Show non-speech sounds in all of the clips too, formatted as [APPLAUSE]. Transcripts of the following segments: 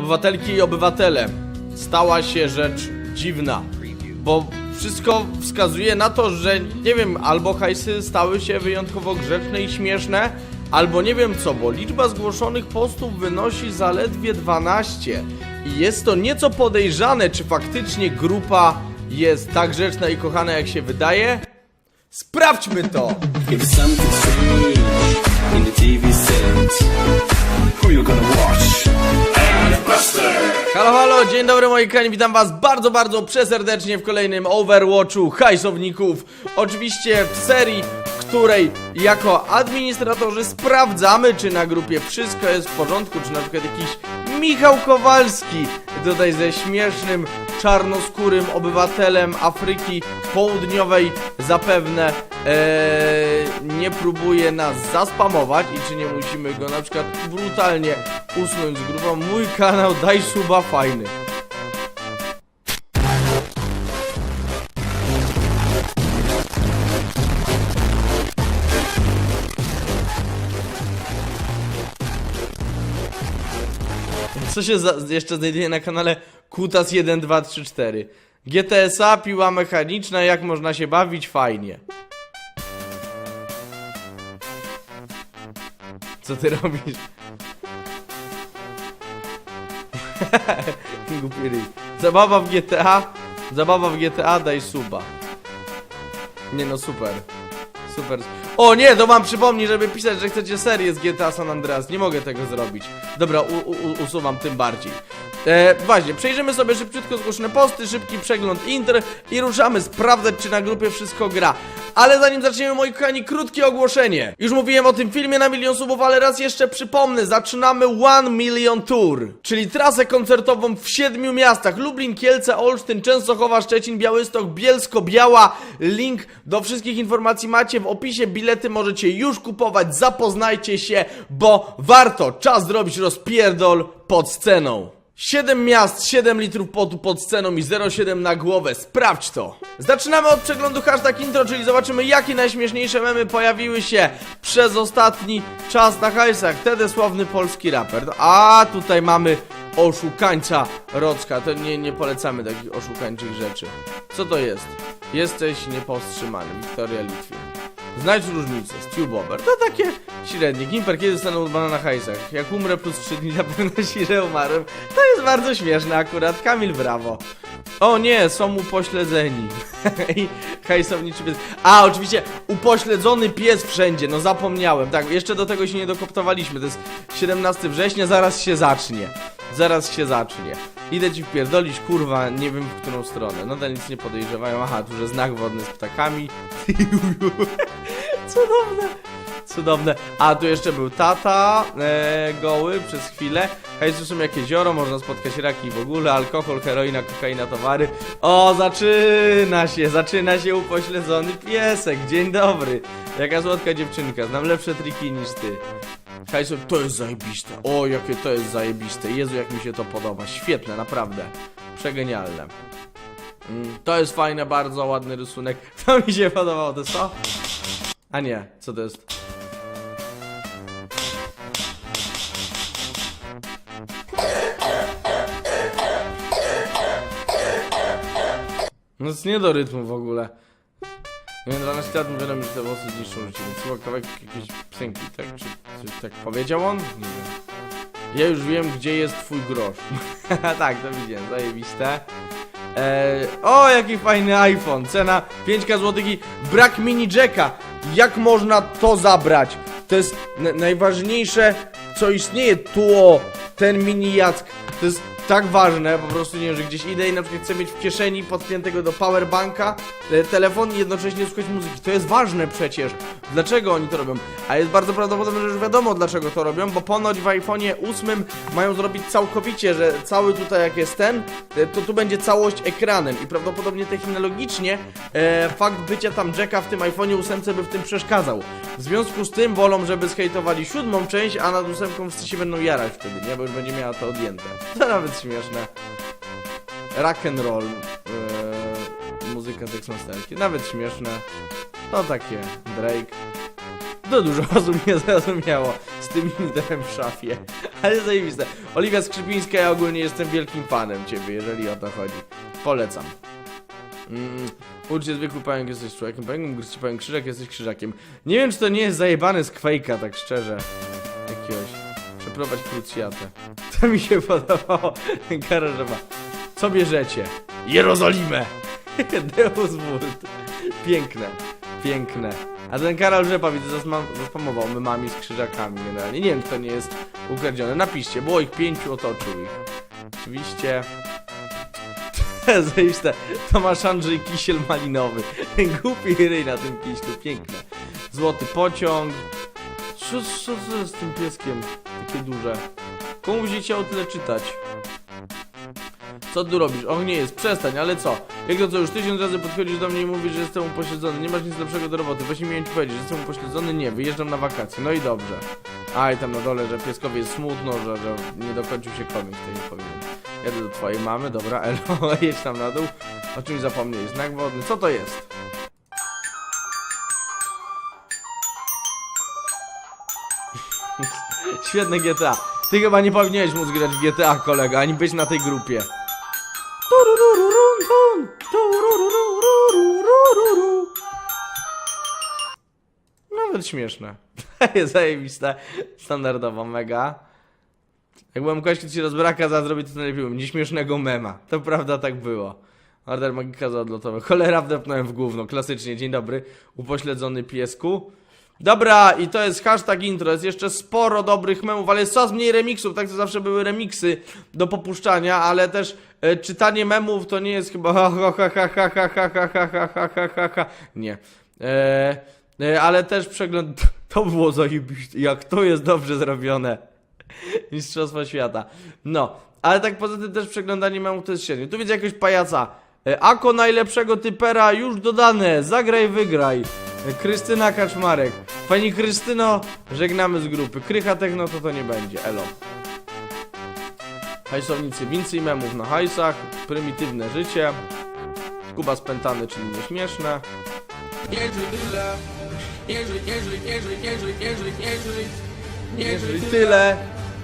Obywatelki i obywatele, stała się rzecz dziwna, bo wszystko wskazuje na to, że nie wiem, albo hajsy stały się wyjątkowo grzeczne i śmieszne, albo nie wiem co, bo liczba zgłoszonych postów wynosi zaledwie 12 i jest to nieco podejrzane, czy faktycznie grupa jest tak grzeczna i kochana jak się wydaje. Sprawdźmy to! If something strange in the TV set, who you gonna watch? Halo, halo, dzień dobry moi kochani, witam was bardzo, bardzo przeserdecznie w kolejnym Overwatchu hajsowników. Oczywiście w serii, w której jako administratorzy sprawdzamy, czy na grupie wszystko jest w porządku, czy na przykład jakiś Michał Kowalski tutaj ze śmiesznym, czarnoskórym obywatelem Afryki Południowej zapewne eee, nie próbuje nas zaspamować i czy nie musimy go na przykład brutalnie usunąć z grupą. Mój kanał, daj suba fajny. Co się za, jeszcze znajduje na kanale Kutas 1, 2, 3, 4? GTSA, piła mechaniczna, jak można się bawić? Fajnie. Co ty robisz? [LAUGHS] Głupi. Zabawa w GTA? Zabawa w GTA, daj suba. Nie no, super. Super. O nie, to wam przypomni, żeby pisać, że chcecie serię z GTA San Andreas. Nie mogę tego zrobić. Dobra, usuwam tym bardziej. E, właśnie, przejrzymy sobie szybciutko zgłoszone posty, szybki przegląd inter i ruszamy sprawdzać, czy na grupie wszystko gra. Ale zanim zaczniemy, moi kochani, krótkie ogłoszenie. Już mówiłem o tym filmie na milion subów, ale raz jeszcze przypomnę, zaczynamy One Million Tour, czyli trasę koncertową w siedmiu miastach. Lublin, Kielce, Olsztyn, Częstochowa, Szczecin, Białystok, Bielsko-Biała. Link do wszystkich informacji macie w opisie. Bilety możecie już kupować, zapoznajcie się, bo warto. Czas zrobić rozpierdol pod sceną. 7 miast, 7 litrów potu pod sceną i 0,7 na głowę. Sprawdź to! Zaczynamy od przeglądu hashtag intro, czyli zobaczymy jakie najśmieszniejsze memy pojawiły się przez ostatni czas na hajsach. Wtedy sławny polski raper. A tutaj mamy oszukańca Rocka. To nie, nie polecamy takich oszukańczych rzeczy. Co to jest? Jesteś niepowstrzymany. Wiktoria Litwin. Znajdź różnicę, Stu Bobber. To takie średnie. Gimper kiedy stanął dwa na hajsach? Jak umrę plus 3 dni na pewno [LAUGHS] że umarłem. To jest bardzo śmieszne akurat. Kamil brawo. O nie, są upośledzeni. [LAUGHS] I hajsowniczy pies. A, oczywiście upośledzony pies wszędzie. No zapomniałem. Tak, jeszcze do tego się nie dokoptowaliśmy. To jest 17 września, zaraz się zacznie. Zaraz się zacznie. Idę ci wpierdolić, kurwa, nie wiem w którą stronę. Nadal nic nie podejrzewają. Aha, tu że znak wodny z ptakami. [LAUGHS] Cudowne. Cudowne. A tu jeszcze był tata e, goły przez chwilę. Hej, są jakieś jezioro, można spotkać raki w ogóle, alkohol, heroina, kokaina, towary. O, zaczyna się, zaczyna się upośledzony piesek. Dzień dobry. Jaka słodka dziewczynka, znam lepsze triki niż ty. Hejsu, to jest zajebiste. O, jakie to jest zajebiste. Jezu, jak mi się to podoba. Świetne, naprawdę. Przegenialne. Mm, to jest fajne, bardzo ładny rysunek. [LAUGHS] To mi się podobało, to jest to? A nie, co to jest? No jest nie do rytmu w ogóle. Miałem 12 lat, wiadomo, że te włosy zniszczą życie, więc chyba kawałek jakiejś piosenki, tak? Czy coś tak powiedział on? Nie wiem. Ja już wiem, gdzie jest twój grosz. [LAUGHS] tak, to widziałem, zajebiste. Eee, o, jaki fajny iPhone. Cena 5k zł i brak mini jacka. Jak można to zabrać? To jest na- najważniejsze, co istnieje. Tło, ten mini jack. To jest tak ważne, po prostu nie wiem, że gdzieś idę i na przykład chcę mieć w kieszeni podpiętego do powerbanka e, telefon i jednocześnie słuchać muzyki. To jest ważne przecież. Dlaczego oni to robią? A jest bardzo prawdopodobne, że już wiadomo dlaczego to robią, bo ponoć w iPhone'ie 8 mają zrobić całkowicie, że cały tutaj jak jest ten, e, to tu będzie całość ekranem i prawdopodobnie technologicznie e, fakt bycia tam jacka w tym iPhone'ie 8 by w tym przeszkadzał. W związku z tym wolą, żeby zhejtowali siódmą część, a nad ósemką wszyscy się będą jarać wtedy, nie? Bo już będzie miała to odjęte. [LAUGHS] To nawet śmieszne. Rock and roll. Eee, muzyka Dexmasterki. Nawet śmieszne. To takie. Drake. To dużo [LAUGHS] osób nie zrozumiało z tym liderem w szafie. [LAUGHS] Ale zajebiste. Oliwia Skrzypińska, ja ogólnie jestem wielkim fanem ciebie, jeżeli o to chodzi. Polecam. Mm, ucz się zwykły pająk, jesteś człowiekiem pająkiem, gryź ci pająk krzyżak, jesteś krzyżakiem. Nie wiem, czy to nie jest zajebane z Quake'a, tak szczerze. Przeprowadź krucjatę. [LAUGHS] To mi się podobało. Garażowa. Co bierzecie? Jerozolimę! [LAUGHS] Deus Vult. Piękne. Piękne. A ten Karol Rzepa widzę zaspamował memami z krzyżakami generalnie. Nie wiem kto nie jest ukradziony. Napiszcie, było ich pięciu, otoczył ich. Oczywiście. [LAUGHS] Zajiste. Tomasz Andrzej Kisiel Malinowy. Głupi ryj na tym kiślu. Piękne. Złoty pociąg. Co, co, co z tym pieskiem? Takie duże. Komu się o tyle czytać? Co tu robisz? Och nie jest, przestań, ale co? Jak to co, już tysiąc razy podchodzisz do mnie i mówisz, że jestem upośledzony, nie masz nic lepszego do roboty, właśnie miałem ci powiedzieć, że jestem upośledzony, nie, wyjeżdżam na wakacje, no i dobrze. A i tam na dole, że pieskowi jest smutno, że, że nie dokończył się komiks, to nie powinien. Jadę do twojej mamy, dobra, [LAUGHS] elo, jedź tam na dół. O czymś zapomnieli, znak wodny, co to jest? Świetne GTA. Ty chyba nie powinieneś móc grać w GTA, kolega, ani być na tej grupie. Nawet śmieszne. [LAUGHS] Zajebiste. Standardowo, mega. Jak byłem kogoś, ci rozbraka za zrobić, to najlepiej. Nieśmiesznego mema. To prawda, tak było. Order magika za odlotowe. Cholera wdepnąłem w gówno. Klasycznie. Dzień dobry. Upośledzony piesku. Dobra, i to jest hashtag intro. Jest jeszcze sporo dobrych memów, ale jest coraz mniej remixów. Tak to zawsze były remixy do popuszczania, ale też e, czytanie memów to nie jest chyba ha ha ha Nie. E, e, ale też przegląd... To było zajebiście. Jak to jest dobrze zrobione. Mistrzostwo świata. No, ale tak poza tym też przeglądanie memów to jest średnie. Tu widzę jakiegoś pajaca. E, Ako najlepszego typera już dodane. Zagraj, wygraj. E, Krystyna Kaczmarek. Pani Krystyno, żegnamy z grupy. Krycha Techno to to nie będzie. Elo. Hajsownicy więcej memów na hajsach. Prymitywne życie. Kuba spętany, czyli nieśmieszne. Nie tyle, nie żyj, nie żyj, nie żyj, nie żyj, nie żyj, nie żyj, nie żyj I tyle.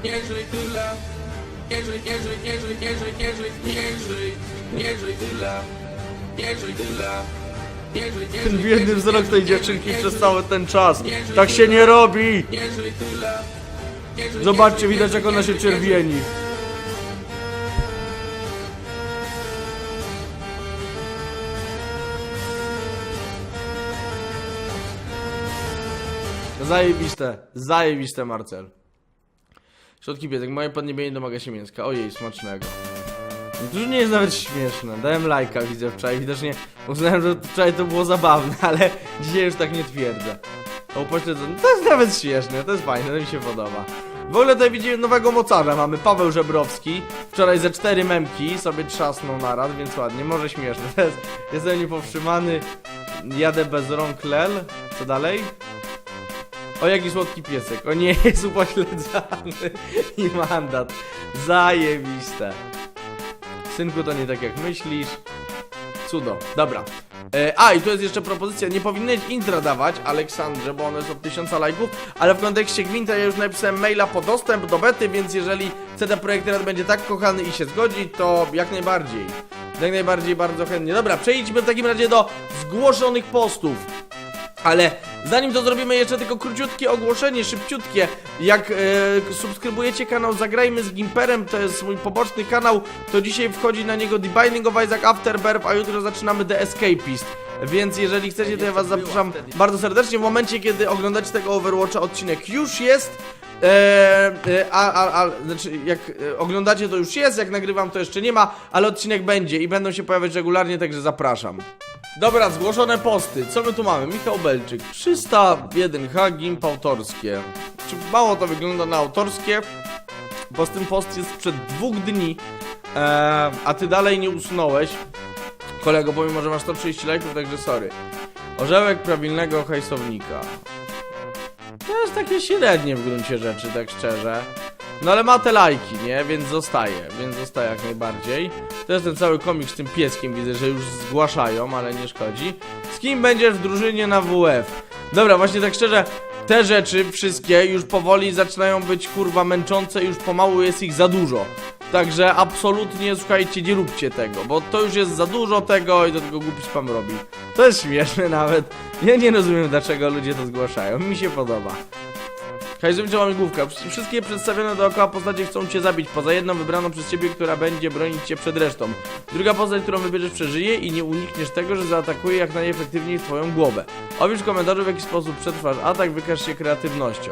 nie żyj tyle, nie żyj, nie żyj, nie żyj, nie żyj, nie żyj, nie żyj, nie żyj tyle, nie żyj tyle, ten biedny wzrok tej dziewczynki przez cały ten czas. Tak się nie robi! Zobaczcie, widać jak ona się czerwieni. Zajebiste, zajebiste Marcel. Środki biedek, moje podniebienie domaga się mięska. Ojej, smacznego. To już nie jest nawet śmieszne. Dałem lajka, widzę wczoraj. Widocznie uznałem, że wczoraj to było zabawne, ale [LAUGHS] dzisiaj już tak nie twierdzę. O. To jest nawet śmieszne, to jest fajne, to mi się podoba. W ogóle tutaj widzimy nowego mocarza. Mamy Paweł Żebrowski. Wczoraj ze cztery memki sobie trzasnął naraz, więc ładnie, może śmieszne. [LAUGHS] Jestem niepowstrzymany. Jadę bez rąk lel. Co dalej? O jaki słodki piesek. O nie, [LAUGHS] jest upośledzany. I mandat. Zajebiste. Synku, to nie tak jak myślisz. Cudo. Dobra. E, a, i tu jest jeszcze propozycja. Nie powinieneś intra dawać, Aleksandrze, bo one jest od 1000 lajków, ale w kontekście Gwinta ja już napisałem maila po dostęp do bety, więc jeżeli CD Projekt Red będzie tak kochany i się zgodzi, to jak najbardziej. Jak najbardziej, bardzo chętnie. Dobra, przejdźmy w takim razie do zgłoszonych postów. Ale zanim to zrobimy jeszcze tylko króciutkie ogłoszenie, szybciutkie. Jak e, subskrybujecie kanał Zagrajmy z Gimperem, to jest mój poboczny kanał, to dzisiaj wchodzi na niego The Binding of Isaac Afterbirth, a jutro zaczynamy The Escapist. Więc jeżeli chcecie, to ja was zapraszam bardzo serdecznie. W momencie, kiedy oglądacie tego Overwatcha, odcinek już jest. E, e, a, a, a, znaczy, jak e, oglądacie, to już jest, jak nagrywam, to jeszcze nie ma, ale odcinek będzie i będą się pojawiać regularnie, także zapraszam. Dobra, zgłoszone posty. Co my tu mamy? Michał Belczyk. 301H GIMP autorskie. Czy mało to wygląda na autorskie? Bo z tym post jest sprzed dwóch dni, e, a ty dalej nie usunąłeś. Kolego, pomimo, że masz 130 lajków, także sorry. Orzełek prawilnego hajsownika. To jest takie średnie w gruncie rzeczy, tak szczerze. No ale ma te lajki, nie? Więc zostaje, więc zostaje jak najbardziej. Jest ten cały komik z tym pieskiem, widzę, że już zgłaszają, ale nie szkodzi. Z kim będziesz w drużynie na WF? Dobra, właśnie tak szczerze, te rzeczy wszystkie już powoli zaczynają być kurwa męczące, już pomału jest ich za dużo. Także absolutnie słuchajcie, nie róbcie tego, bo to już jest za dużo tego i do tego głupi spam robi. To jest śmieszne nawet. Ja nie rozumiem dlaczego ludzie to zgłaszają. Mi się podoba. Hajzowicza łamigłówka. Wsz- Wszystkie przedstawione dookoła postacie chcą cię zabić, poza jedną wybraną przez ciebie, która będzie bronić cię przed resztą. Druga postać, którą wybierzesz przeżyje i nie unikniesz tego, że zaatakuje jak najefektywniej twoją głowę. Opisz w komentarzu w jaki sposób przetrwasz atak, wykaż się kreatywnością.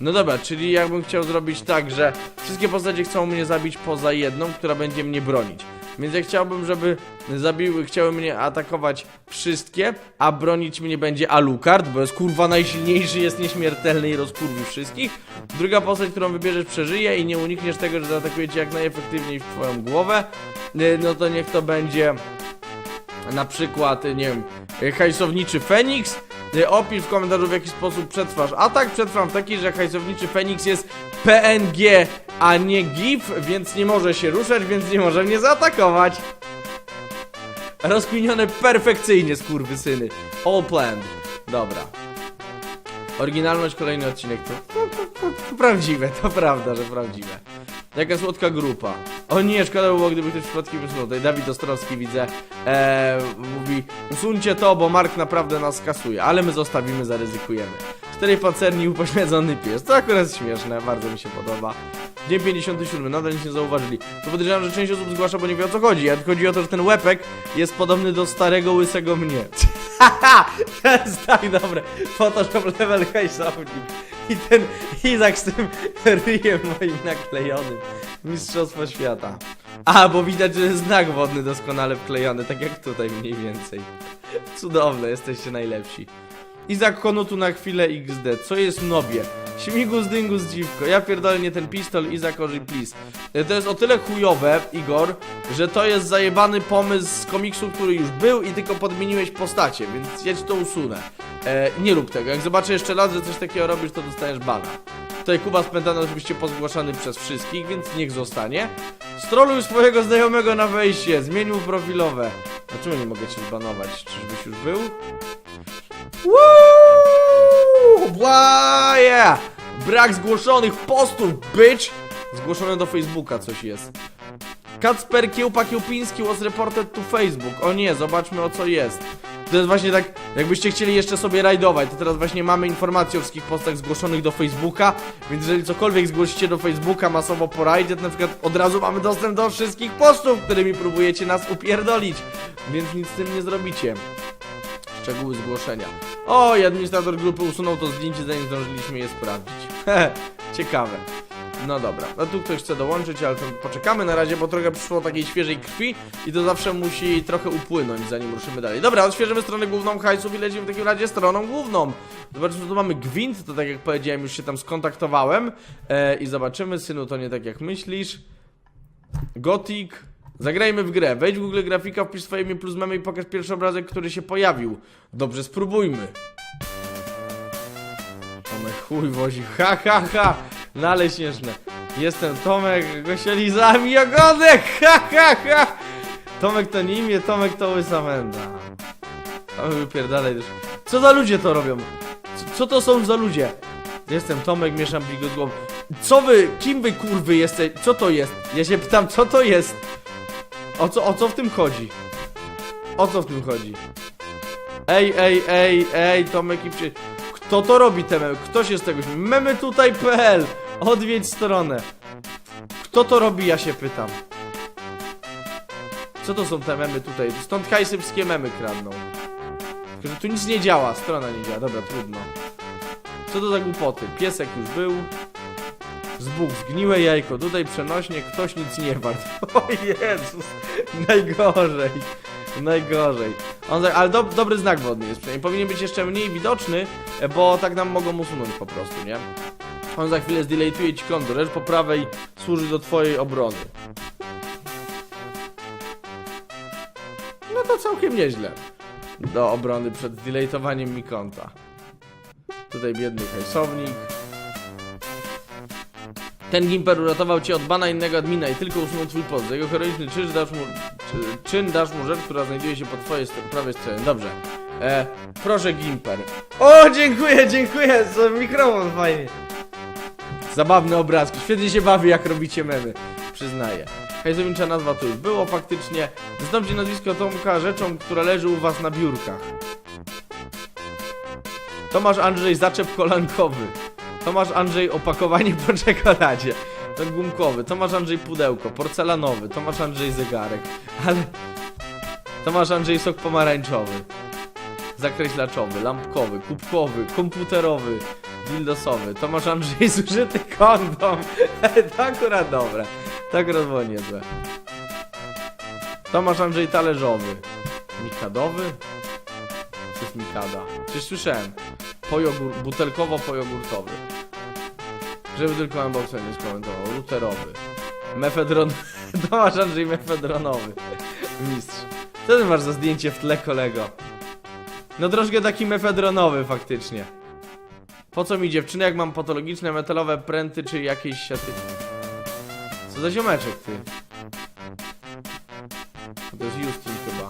No dobra, czyli jakbym chciał zrobić tak, że wszystkie postacie chcą mnie zabić poza jedną, która będzie mnie bronić. Więc ja chciałbym, żeby zabiły, chciały mnie atakować wszystkie, a bronić mnie będzie Alucard, bo jest kurwa najsilniejszy, jest nieśmiertelny i rozkurwi wszystkich. Druga postać, którą wybierzesz przeżyje i nie unikniesz tego, że zaatakuje cię jak najefektywniej w twoją głowę. Y, No to niech to będzie na przykład, nie wiem, y, hajsowniczy Feniks. Y, Opisz w komentarzu w jaki sposób przetrwasz atak. Przetrwam taki, że hajsowniczy Feniks jest PNG, a nie GIF, więc nie może się ruszać, więc nie może mnie zaatakować. Rozkminione perfekcyjnie, skurwysyny. All planned. Dobra. Oryginalność, kolejny odcinek to, prawdziwe, to prawda, że prawdziwe. Jaka słodka grupa. O nie, szkoda by było, gdyby ktoś przypadkiem usunął. Tutaj Dawid Ostrowski widzę, e, mówi usuńcie to, bo Mark naprawdę nas kasuje, ale my zostawimy, zaryzykujemy. Cztery pancerni, upośledzony pies. To akurat jest śmieszne, bardzo mi się podoba. Dzień 57, nadal nic nie zauważyli. To podejrzewam, że część osób zgłasza, bo nie wie o co chodzi. A chodzi o to, że ten łepek jest podobny do starego, łysego mnie. Haha! [LAUGHS] To jest tak dobre. Photoshop level hajsownik. I ten Izak z tym ryjem moim naklejonym. Mistrzostwo świata. A, bo widać, że jest znak wodny doskonale wklejony, tak jak tutaj mniej więcej. Cudowne, jesteście najlepsi. Izak Konutu na chwilę XD. Co jest nobie? Śmigus dyngus dziwko. Ja pierdolę ten pistol, Izak Oży please. E, To jest o tyle chujowe, Igor, że to jest zajebany pomysł z komiksu, który już był i tylko podmieniłeś postacie, więc ja ci to usunę. E, nie rób tego. Jak zobaczę jeszcze raz, że coś takiego robisz, to dostaniesz bana. Tutaj Kuba spętany oczywiście pozgłaszany przez wszystkich, więc niech zostanie. Stroluj swojego znajomego na wejście, zmienił profilowe. Dlaczego nie mogę cię zbanować? Czyżbyś już był? Woo! Bła, yeah! Brak zgłoszonych postów, bitch! Zgłoszone do Facebooka coś jest. Kacper Kiełpa Kiełpiński was reported to Facebook. O nie, zobaczmy o co jest. To jest właśnie tak, jakbyście chcieli jeszcze sobie rajdować, to teraz właśnie mamy informacje o wszystkich postach zgłoszonych do Facebooka, więc jeżeli cokolwiek zgłosicie do Facebooka masowo po rajdzie, to na przykład od razu mamy dostęp do wszystkich postów, którymi próbujecie nas upierdolić, więc nic z tym nie zrobicie. Szczegóły zgłoszenia. O, i administrator grupy usunął to zdjęcie, zanim zdążyliśmy je sprawdzić. [LAUGHS] Ciekawe. No dobra, a tu ktoś chce dołączyć, ale to poczekamy na razie, bo trochę przyszło takiej świeżej krwi i to zawsze musi trochę upłynąć, zanim ruszymy dalej. Dobra, odświeżymy stronę główną hajsów i lecimy w takim razie stroną główną. Zobaczmy, tu mamy gwint, to tak jak powiedziałem, już się tam skontaktowałem. E, I zobaczymy, synu, to nie tak jak myślisz. Gothic. Zagrajmy w grę. Wejdź w Google Grafika, wpisz swoje imię plus memy i pokaż pierwszy obrazek, który się pojawił. Dobrze, spróbujmy. Tomek chuj wozi. Ha, ha, ha. No ale śmieszne. Jestem Tomek, Gosielizami i ogonek. Ha, ha, ha. Tomek to nie imię, Tomek to łysa menda. Tomek wypierdalaj też. Co za ludzie to robią? Co, co to są za ludzie? Jestem Tomek, mieszam bigot. Co wy, kim wy kurwy jesteś? Co to jest? Ja się pytam, co to jest? O co, o co w tym chodzi? O co w tym chodzi? Ej, ej, ej, ej, Tomek i przy... Kto to robi te memy? Kto się z tego śmieje? Memy tutaj.pl Odwiedź stronę. Kto to robi, ja się pytam. Co to są te memy tutaj? Stąd hajsy wszystkie memy kradną. Tylko, że tu nic nie działa, strona nie działa, dobra, trudno. Co to za głupoty? Piesek już był. Zbóg, zgniłe jajko, tutaj przenośnie, ktoś nic nie wart. [LAUGHS] O Jezus, najgorzej, najgorzej. On, ale do, dobry znak wodny jest przynajmniej. Powinien być jeszcze mniej widoczny, bo tak nam mogą usunąć po prostu, nie? On za chwilę zdeletuje ci konto, rzecz po prawej służy do twojej obrony. No to całkiem nieźle. Do obrony przed deletowaniem mi konta. Tutaj biedny hajsownik. Ten Gimper uratował cię od bana innego admina i tylko usunął twój post. Za jego heroiczny czyn dasz mu, czy, czyn dasz mu rzecz, która znajduje się po twojej st- prawej stronie. Dobrze. E, proszę Gimper. O, dziękuję, dziękuję, za mikrofon fajnie. Zabawne obrazki, świetnie się bawi jak robicie memy, przyznaję. Hajzownicza nazwa tu już było faktycznie. Zastąpcie nazwisko Tomka rzeczą, która leży u was na biurkach. Tomasz Andrzej zaczep kolankowy. Tomasz Andrzej opakowanie po [LAUGHS] czekoladzie. To gumkowy. Tomasz Andrzej pudełko. Porcelanowy. Tomasz Andrzej zegarek. Ale... Tomasz Andrzej sok pomarańczowy. Zakreślaczowy, lampkowy, kubkowy, komputerowy, dildosowy. Tomasz Andrzej [LAUGHS] zużyty kondom. [LAUGHS] to akurat dobre. To akurat było niezłe. Tomasz Andrzej talerzowy. Mikadowy? Co jest Mikada? Przecież słyszałem. Pojogur... Butelkowo-pojogurtowy. Żeby tylko unboxer nie skomentował. Luterowy. Mefedron... [LAUGHS] Tomasz Andrzej mefedronowy. Mistrz. Co ty masz za zdjęcie w tle, kolego? No troszkę taki mefedronowy faktycznie. Po co mi dziewczyny, jak mam patologiczne metalowe pręty, czy jakieś siaty... Co za ziomeczek, ty? To jest Justin chyba.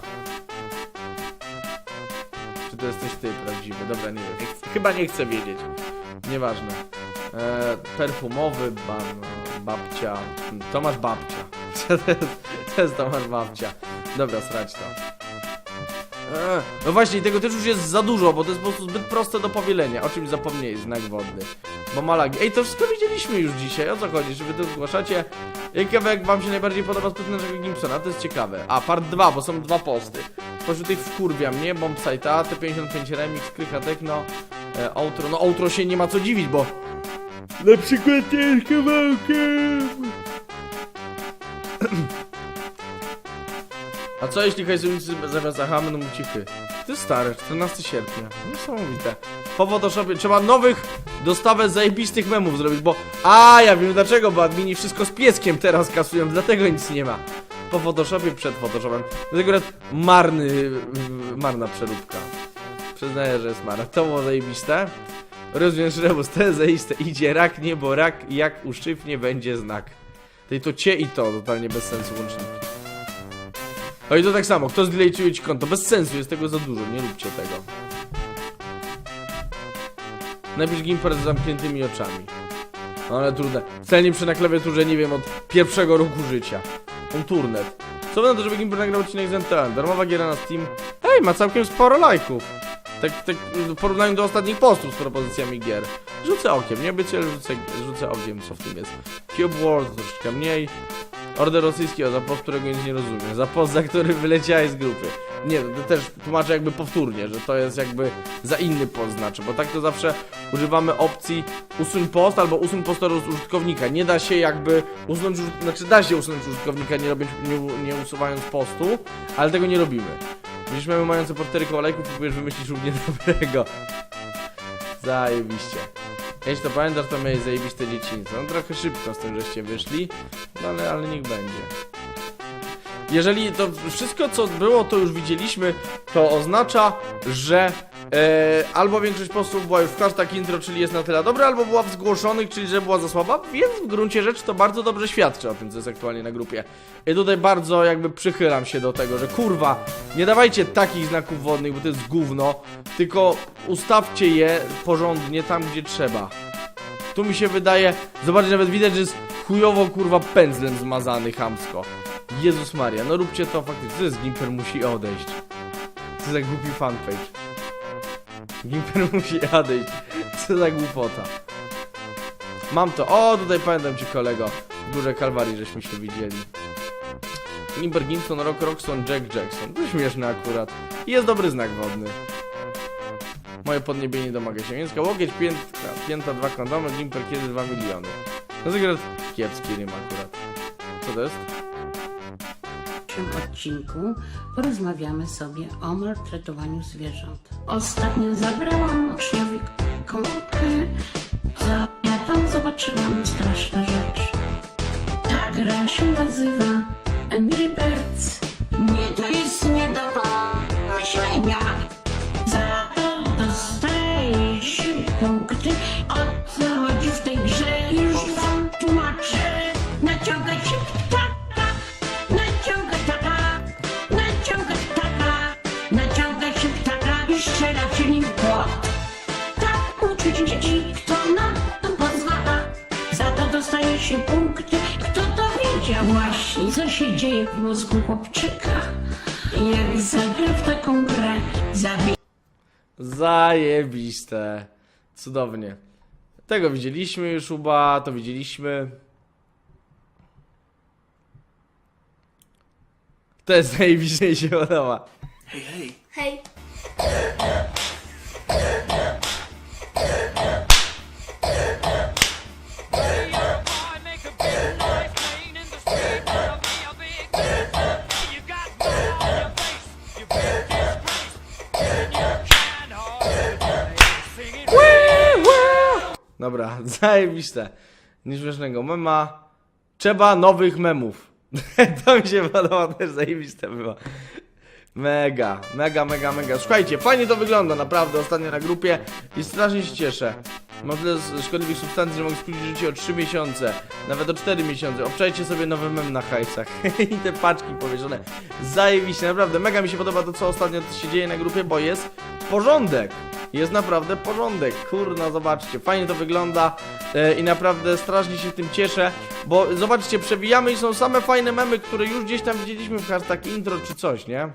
To jesteś ty prawdziwy? Dobra, nie wiem. Chyba nie chcę wiedzieć. Nieważne. E, perfumowy, ban, babcia. Tomasz babcia. to, [LAUGHS] jest, to jest Tomasz babcia. Dobra, srać to. E, no właśnie, tego też już jest za dużo, bo to jest po prostu zbyt proste do powielenia. O czymś zapomnieli, znak wodny. Bo malagi. Ej, to wszystko widzieliśmy już dzisiaj. O co chodzi? Czy wy to zgłaszacie? Jaki kawałek wam się najbardziej podoba z naszego Gimpsona? To jest ciekawe. A, part 2, bo są dwa posty. Spośród tych wkurwia mnie, Bombsite A, T55 Remix, Krycha Techno, e, Outro. No Outro się nie ma co dziwić, bo... Na przykład jest kawałkiem... A co jeśli hajsownicy zamiast Aha będą cichy? To jest stare, 14 sierpnia. Niesamowite. Po Photoshopie trzeba nowych dostawę zajebistych memów zrobić, bo... A, ja wiem dlaczego, bo admini wszystko z pieskiem teraz kasują, dlatego nic nie ma. Po Photoshopie, przed Photoshopem. Dlatego marny, marna przeróbka. Przyznaję, że jest marna. To było zajebiste. Rozwiąż rebus, to jest. Idzie rak, niebo rak, jak uszczypnie będzie znak. Tej to cie i to, totalnie bez sensu łączniki. No i to tak samo, kto zglejczuje ci konto? Bez sensu, jest tego za dużo, nie róbcie tego. Napisz Gimper z zamkniętymi oczami. No ale trudne. Celnie na klawiaturze, nie wiem, od pierwszego roku życia. On turnet. Co by na to, żeby Gimper nagrał odcinek z NTN? Darmowa giera na Steam. Hej, ma całkiem sporo lajków. Tak, tak w porównaniu do ostatnich postów z propozycjami gier. Rzucę okiem, nie obiecuję, rzucę, rzucę okiem, co w tym jest. Cube World troszeczkę mniej. Order rosyjskiego, za post, którego nic nie rozumiem. Za post, za który wyleciałeś z grupy. Nie, to też tłumaczę jakby powtórnie, że to jest jakby za inny post znaczy, bo tak to zawsze używamy opcji usuń post albo usuń post od użytkownika. Nie da się jakby usunąć, znaczy da się usunąć użytkownika nie, robiąc, nie, nie usuwając postu, ale tego nie robimy. Będziesz miał mający po 4 koła lajków, próbujesz wymyślić równie [LAUGHS] dobrego. Zajebiście. Jeśli to pamiętasz, to miałeś zajebiste dzieciństwo. No trochę szybko z tym, żeście wyszli, no ale, ale niech będzie. Jeżeli to wszystko, co było, to już widzieliśmy, to oznacza, że e, albo większość postów była już w hashtag intro, czyli jest na tyle dobra, albo była w zgłoszonych, czyli że była za słaba, więc w gruncie rzeczy to bardzo dobrze świadczy o tym, co jest aktualnie na grupie. I tutaj bardzo jakby przychylam się do tego, że kurwa, nie dawajcie takich znaków wodnych, bo to jest gówno, tylko ustawcie je porządnie tam, gdzie trzeba. Tu mi się wydaje, zobaczcie, nawet widać, że jest chujowo kurwa pędzlem zmazany chamsko. Jezus Maria, no róbcie to faktycznie. To jest Gimper musi odejść. Co za głupi fanpage. Gimper [LAUGHS] musi odejść. Co za głupota. Mam to. O, tutaj pamiętam cię kolego. W górze Kalwarii żeśmy się widzieli. Gimper Gimson, Rock Rockson, Jack Jackson. To śmieszne akurat. I jest dobry znak wodny. Moje podniebienie domaga się mięska. Łokieć, pięta, pięta, dwa kondomy, Gimper kiedy dwa miliony. No akurat kiepski rym akurat. Co to jest? Tym odcinku porozmawiamy sobie o maltretowaniu zwierząt. Ostatnio zabrałam uczniowi komórkę. Za tam zobaczyłam straszne rzeczy. Ta gra się nazywa Angry Birds. Nie, to jest nie do pomyślenia. Się dzieje w mózgu chłopczyka? Jak zagra w taką grę, zabije Zajebiste. Cudownie. Tego widzieliśmy już, Uba, to widzieliśmy. To jest mi się podoba. Hej, hej. Hej. [COUGHS] Dobra, [LAUGHS] zajebiste. Nieśmiesznego mema. Trzeba nowych memów. [LAUGHS] to mi się podoba, też zajebiste było. Mega, mega, mega, mega. Słuchajcie, fajnie to wygląda, naprawdę, ostatnio na grupie i strasznie się cieszę. Z- szkodliwych substancji, że mogę skrócić życie o 3 miesiące, nawet o 4 miesiące. Obczajcie sobie nowy mem na hajsach [LAUGHS] i te paczki powieszone. Zajebiście, naprawdę, mega mi się podoba to, co ostatnio się dzieje na grupie, bo jest porządek. Jest naprawdę porządek, kurno, zobaczcie, fajnie to wygląda e, i naprawdę strasznie się tym cieszę, bo zobaczcie, przewijamy i są same fajne memy, które już gdzieś tam widzieliśmy w hashtag intro czy coś, nie?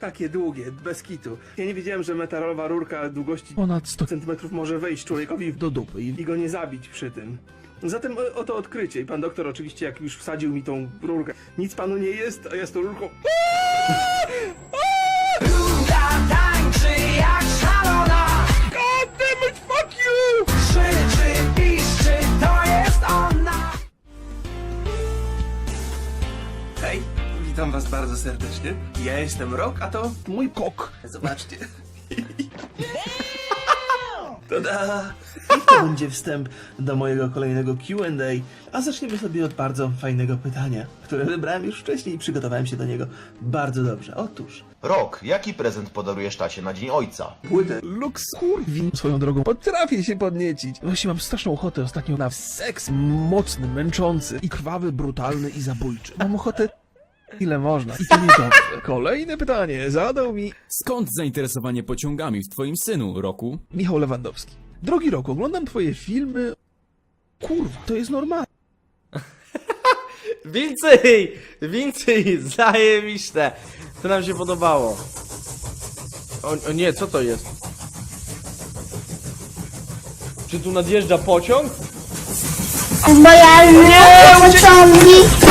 Takie długie, bez kitu. Ja nie wiedziałem, że metalowa rurka długości Ponad 100 cm może wejść człowiekowi w do dupy i i go nie zabić przy tym. Zatem o- oto odkrycie. I pan doktor oczywiście, jak już wsadził mi tą rurkę, nic panu nie jest, a ja z tą rurką... [LAUGHS] witam was bardzo serdecznie. Ja jestem Rok, a to mój kok. Zobaczcie. [LAUGHS] Tada! I to będzie wstęp do mojego kolejnego Q&A, a zaczniemy sobie od bardzo fajnego pytania, które wybrałem już wcześniej i przygotowałem się do niego bardzo dobrze. Otóż, Rok, jaki prezent podarujesz tacie na Dzień Ojca? płytę Lux kurwin swoją drogą. Potrafię się podniecić. Właśnie mam straszną ochotę ostatnio na seks mocny, męczący i krwawy, brutalny i zabójczy. Mam ochotę [LAUGHS] ile można. Kolejne pytanie zadał mi Skąd zainteresowanie pociągami w twoim synu, Roku? Michał Lewandowski. Drogi rok, oglądam twoje filmy. Kurwa, to jest normalne. [LAUGHS] Więcej! Więcej! Zajebiste! To nam się podobało. O, o nie, co to jest? Czy tu nadjeżdża pociąg? Moja nie, pociągi!